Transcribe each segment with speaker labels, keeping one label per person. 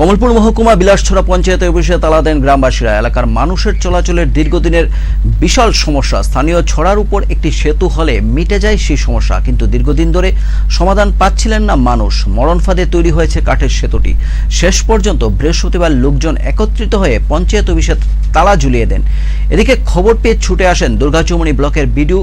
Speaker 1: কমলপুর মহকুমা বিলাসছড়া পঞ্চায়েত অফিসে তালা দেন গ্রামবাসীরা। এলাকার মানুষের চলাচলের দীর্ঘদিনের বিশাল সমস্যা। স্থানীয় ছড়ার উপর একটি সেতু হলে মিটে যায় সেই সমস্যা, কিন্তু দীর্ঘদিন ধরে সমাধান পাচ্ছিলেন না মানুষ। মরণ ফাঁদে তৈরি হয়েছে কাঠের সেতুটি। শেষ পর্যন্ত বৃহস্পতিবার লোকজন একত্রিত হয়ে পঞ্চায়েত অফিসে তালা ঝুলিয়ে দেন। এদিকে খবর পেয়ে ছুটে আসেন দুর্গাচুমনি ব্লকের বিডিও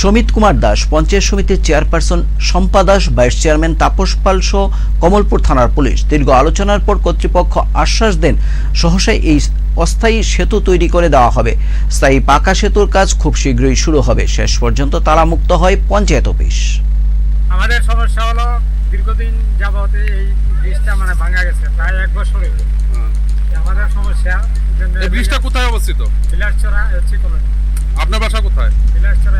Speaker 1: সমিত কুমার দাস। পঞ্চায়েত সমিতির chairperson Shampa Das, vice chairman Tapas Pal সহ কমলপুর থানার পুলিশ। দীর্ঘ আলোচনার পর কর্তৃপক্ষ আশ্বাস দেন সহসাই এই অস্থায়ী সেতু তৈরি করে দেওয়া হবে। স্থায়ী পাকা সেতুর কাজ খুব শীঘ্রই শুরু হবে। শেষ পর্যন্ত তারা মুক্ত হয় পঞ্চায়েত অফিস।
Speaker 2: আমাদের সমস্যা হলো দীর্ঘদিন যাবত এই ব্রিজটা মানে ভাঙা গেছে প্রায় এক বছর আমাদের সমস্যা
Speaker 3: এই ব্রিজটা কোথায় অবস্থিত?
Speaker 2: বিলাসচড়া কলোনি।
Speaker 3: আপনার বাসা কোথায়?
Speaker 2: বিলাসচড়া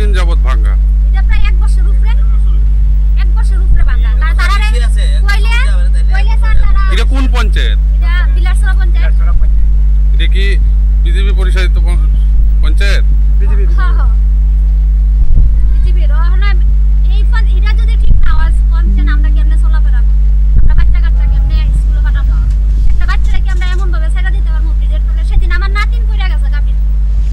Speaker 3: কতদিন যাবত ভাঙা
Speaker 4: এটা প্রায় এক বছর উপরে। এক বছর উপরে ভাঙা তারা তারা কইলে কইলে স্যার তারা
Speaker 3: এটা কোন পঞ্চায়েত?
Speaker 4: এটা বিলাসরা
Speaker 2: পঞ্চায়েত।
Speaker 3: এটা কি বিজেপি পরিষদ